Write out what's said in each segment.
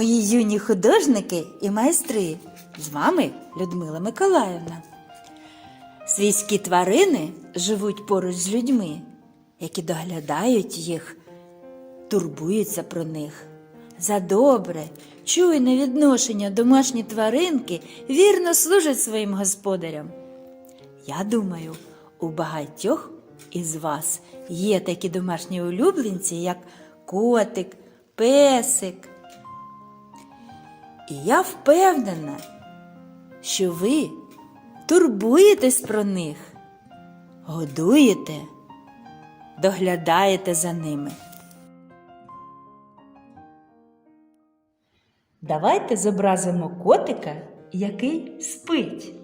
Мої юні художники і майстри. З вами Людмила Миколаївна. Свійські тварини живуть поруч з людьми, які доглядають їх, турбуються про них. За добре, чуйне відношення домашні тваринки вірно служать своїм господарям. Я думаю, у багатьох із вас є такі домашні улюбленці, як котик, песик. І я впевнена, що ви турбуєтесь про них, годуєте, доглядаєте за ними. Давайте зобразимо котика, який спить.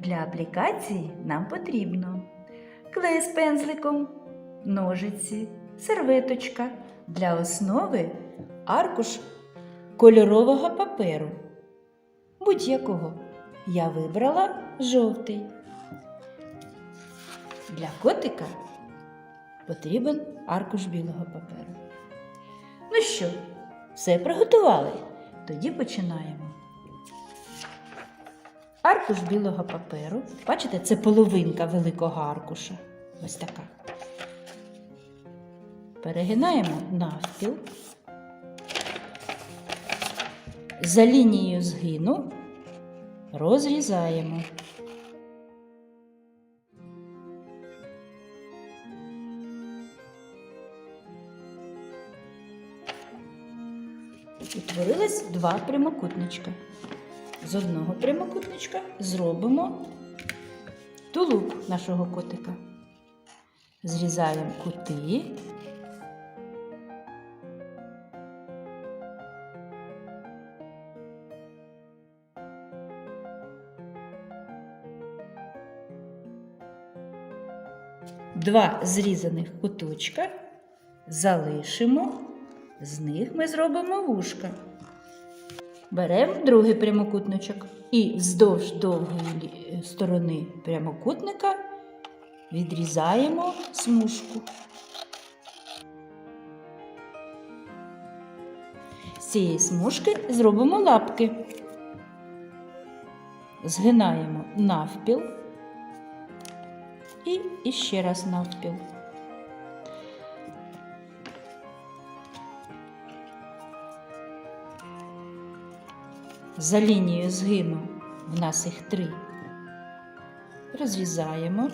Для аплікації нам потрібно клей з пензликом, ножиці, серветочка. Для основи аркуш кольорового паперу. Будь-якого. Я вибрала жовтий. Для котика потрібен аркуш білого паперу. Ну що, все приготували? Тоді починаємо. Аркуш білого паперу. Бачите, це половинка великого аркуша. Ось така. Перегинаємо навпіл. За лінією згину розрізаємо. Утворилось два прямокутничка. З одного прямокутничка зробимо тулуб нашого котика. Зрізаємо кути. Два зрізаних куточка залишимо, з них ми зробимо вушка. Беремо другий прямокутничок і вздовж довгої сторони прямокутника відрізаємо смужку. З цієї смужки зробимо лапки. Згинаємо навпіл і іще раз навпіл. За лінією згину в нас їх три. Розрізаємо.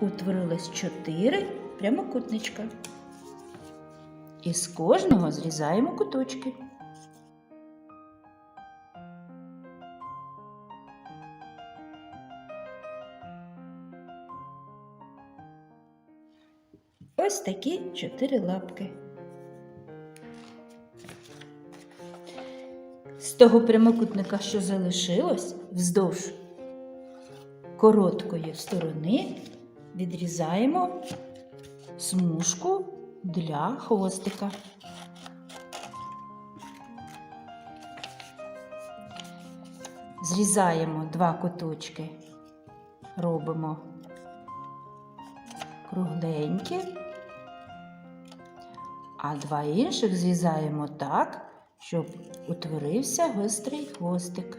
Утворилось чотири прямокутничка. І з кожного зрізаємо куточки. Ось такі чотири лапки. З того прямокутника, що залишилось, вздовж короткої сторони відрізаємо смужку для хвостика. Зрізаємо два куточки, робимо кругленькі, а два інших зрізаємо так, щоб утворився гострий хвостик.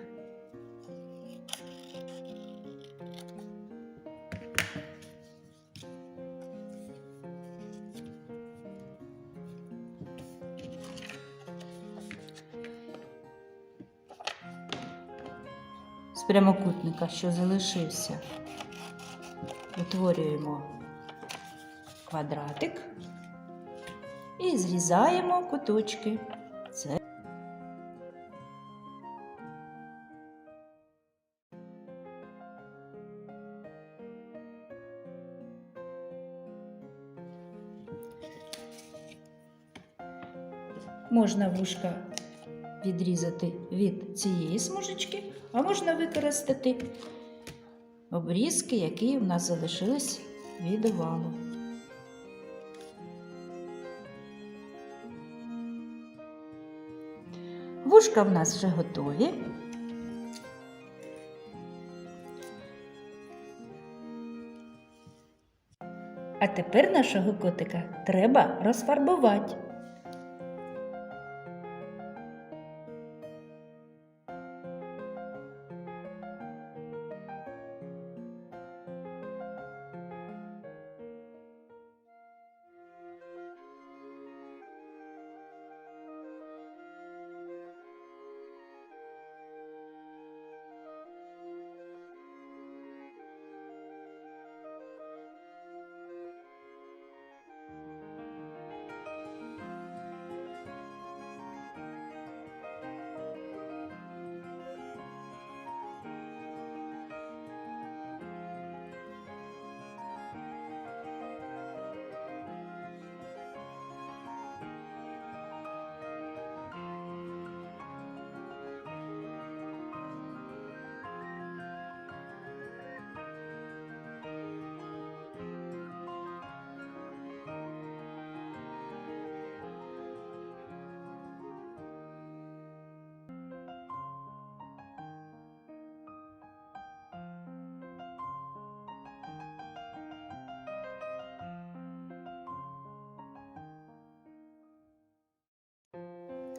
З прямокутника, що залишився, утворюємо квадратик і зрізаємо куточки. Це Можна вушка відрізати від цієї смужечки, а можна використати обрізки, які в нас залишились від овалу. Вушка в нас вже готові. А тепер нашого котика треба розфарбувати.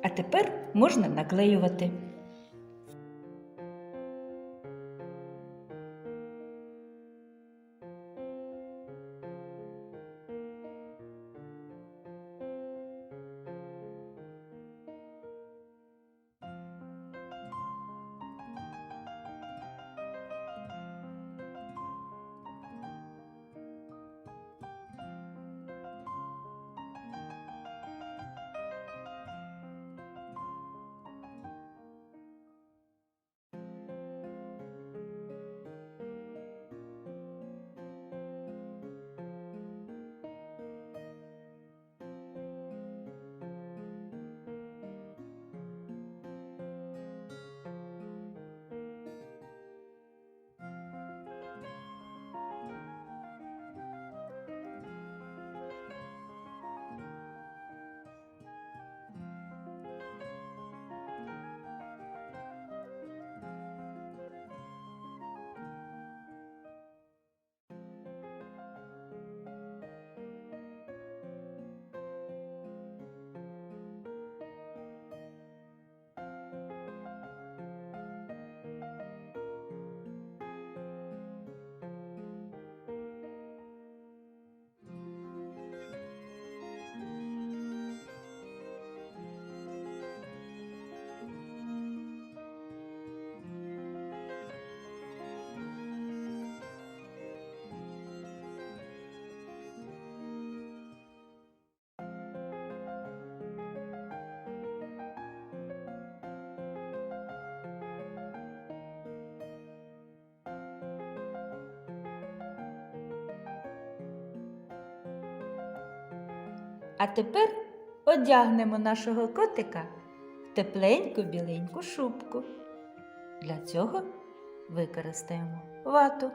А тепер можна наклеювати. А тепер одягнемо нашого котика в тепленьку біленьку шубку. Для цього використаємо вату.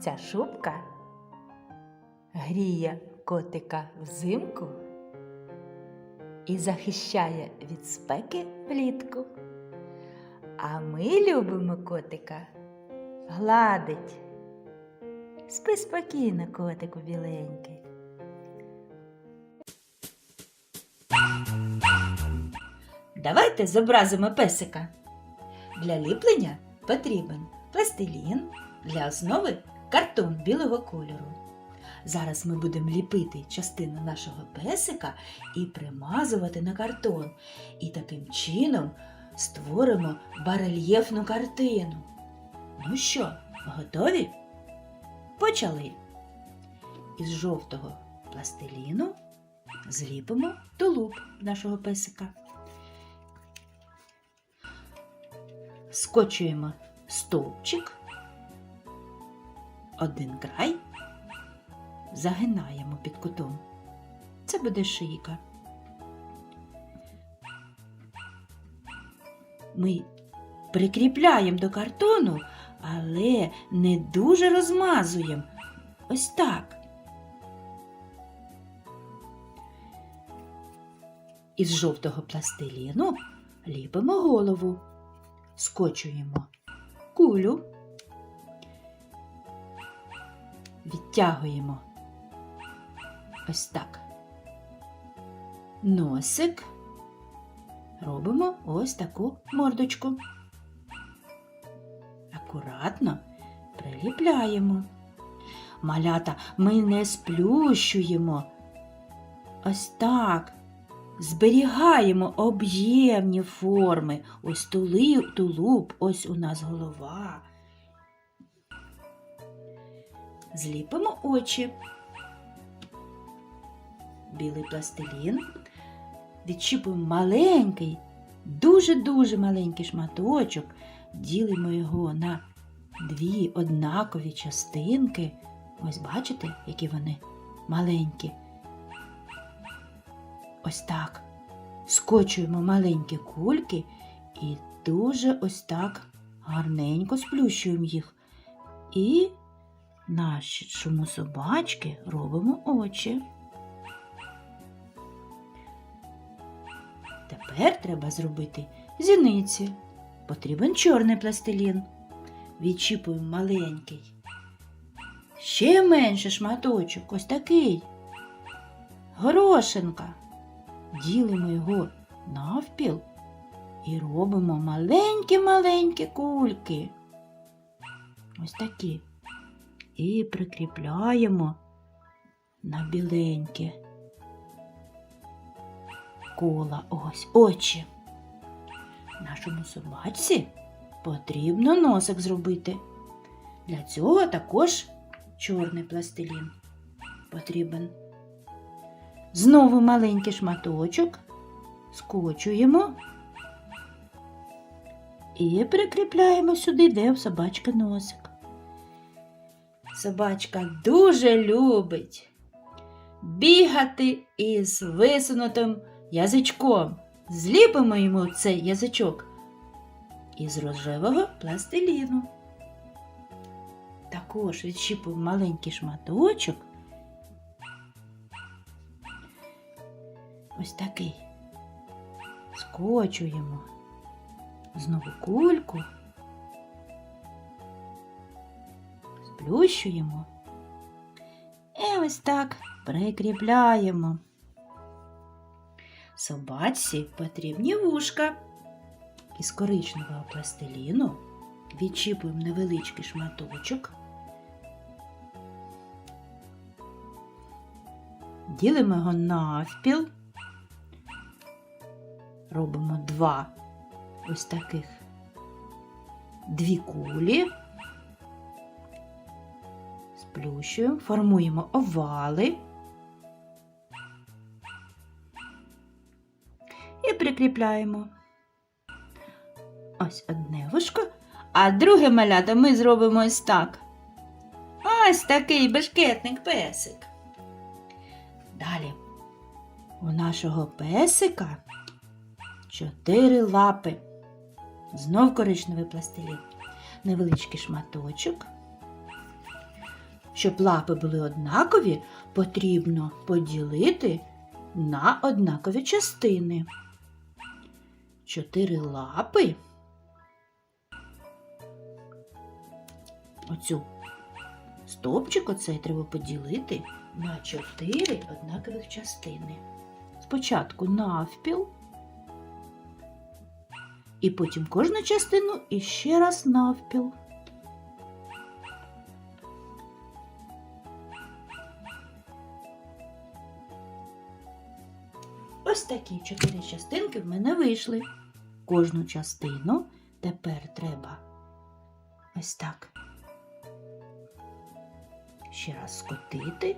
Ця шубка гріє котика взимку і захищає від спеки влітку. А ми любимо котика гладить. Спи спокійно, котику біленький. Давайте зобразимо песика. Для ліплення потрібен пластилін, для основи картон білого кольору. Зараз ми будемо ліпити частину нашого песика і примазувати на картон. І таким чином створимо барельєфну картину. Ну що, готові? Почали. Із жовтого пластиліну зліпимо тулуб нашого песика. Скочуємо стовпчик, один край, загинаємо під кутом. Це буде шийка. Ми прикріпляємо до картону, але не дуже розмазуємо. Ось так. Із жовтого пластиліну ліпимо голову, скочуємо кулю, відтягуємо ось так. Носик робимо ось таку мордочку. Акуратно приліпляємо. Малята ми не сплющуємо. Ось так. Зберігаємо об'ємні форми. Ось тулуб, ось у нас голова. Зліпимо очі. Білий пластилін. Відчіпуємо маленький, дуже-дуже маленький шматочок, ділимо його на дві однакові частинки. Ось бачите, які вони маленькі. Ось так. Скочуємо маленькі кульки і дуже ось так гарненько сплющуємо їх. І нашому собачки робимо очі. Тепер треба зробити зіниці. Потрібен чорний пластилін. Відчіпуємо маленький. Ще менше шматочок, ось такий. Горошинка. Ділимо його навпіл і робимо маленькі-маленькі кульки. Ось такі. І прикріпляємо на біленькі кола ось очі. Нашому собачці потрібно носик зробити. Для цього також чорний пластилін потрібен. Знову маленький шматочок скочуємо і прикріпляємо сюди, де у собачки носик. Собачка дуже любить бігати із висунутим язичком. Зліпимо йому цей язичок із рожевого пластиліну. Також відщіпуємо маленький шматочок. Ось такий. Скочуємо знову кульку, сплющуємо і ось так прикріпляємо. Собачці потрібні вушка. Із коричневого пластиліну відчіпуємо невеличкий шматочок. Ділимо його навпіл. Робимо два ось таких дві кулі. Сплющуємо, формуємо овали. і прикріпляємо. Ось одне вушко, а друге малято ми зробимо ось так. Ось такий бешкетник песик. Далі у нашого песика чотири лапи. Знов коричневий пластилін. Невеличкий шматочок. Щоб лапи були однакові, потрібно поділити на однакові частини чотири лапи. Оцю стовпчик оцей треба поділити на чотири однакових частини. Спочатку навпіл, і потім кожну частину і ще раз навпіл. Такі чотири частинки в мене вийшли. кожну частину тепер треба ось так. Ще раз скотити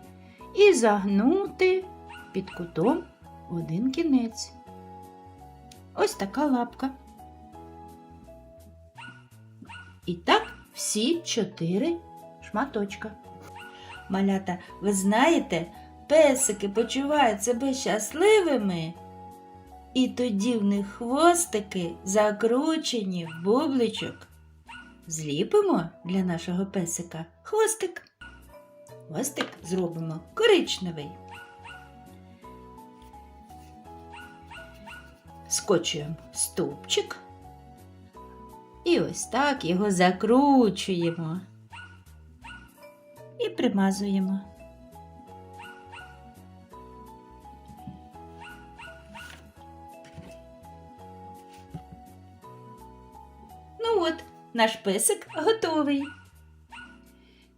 і загнути під кутом один кінець. Ось така лапка. І так всі чотири шматочка. Малята, ви знаєте, песики почувають себе щасливими, і тоді в них хвостики закручені в бубличок. Зліпимо для нашого песика хвостик. Хвостик зробимо коричневий. Скочуємо стовпчик і ось так його закручуємо і примазуємо. Наш песик готовий.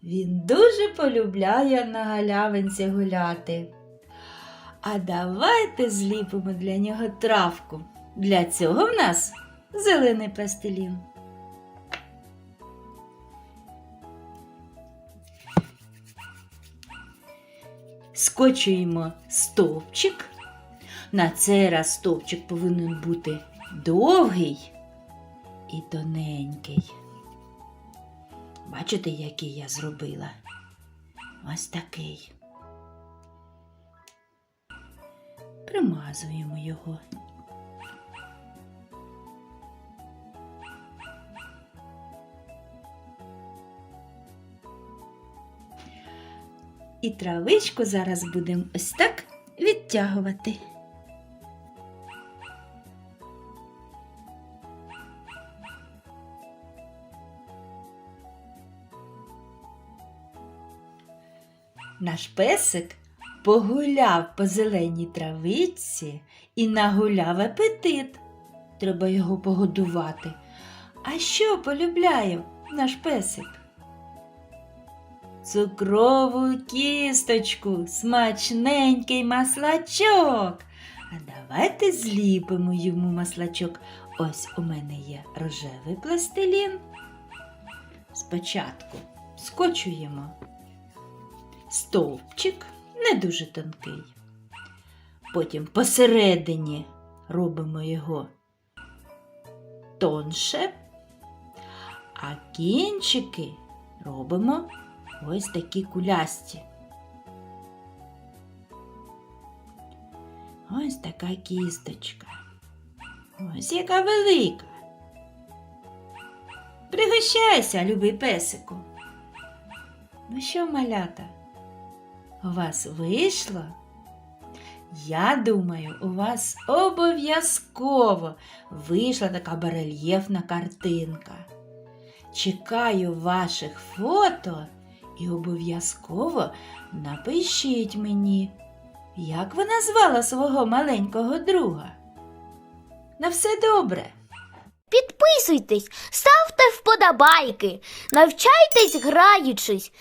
Він дуже полюбляє на галявинці гуляти. А давайте зліпимо для нього травку. Для цього в нас зелений пластилін. Скочуємо стовпчик. На цей раз стовпчик повинен бути довгий і тоненький. Бачите, який я зробила? Ось такий. Примазуємо його. І травичку зараз будемо ось так відтягувати. Наш песик погуляв по зеленій травиці і нагуляв апетит. Треба його погодувати. А що полюбляє наш песик? Цукрову кісточку, смачненький маслачок. А давайте зліпимо йому маслачок. Ось у мене є рожевий пластилін. Спочатку скочуємо стовпчик, не дуже тонкий. Потім посередині робимо його тонше, а кінчики робимо ось такі кулясті. Ось така кісточка. Ось яка велика. Пригощайся, любий песику. Ну що, малята? У вас вийшло? Я думаю, у вас обов'язково вийшла така барельєфна картинка. Чекаю ваших фото і обов'язково напишіть мені, як ви назвала свого маленького друга. На все добре! Підписуйтесь, ставте вподобайки, навчайтесь граючись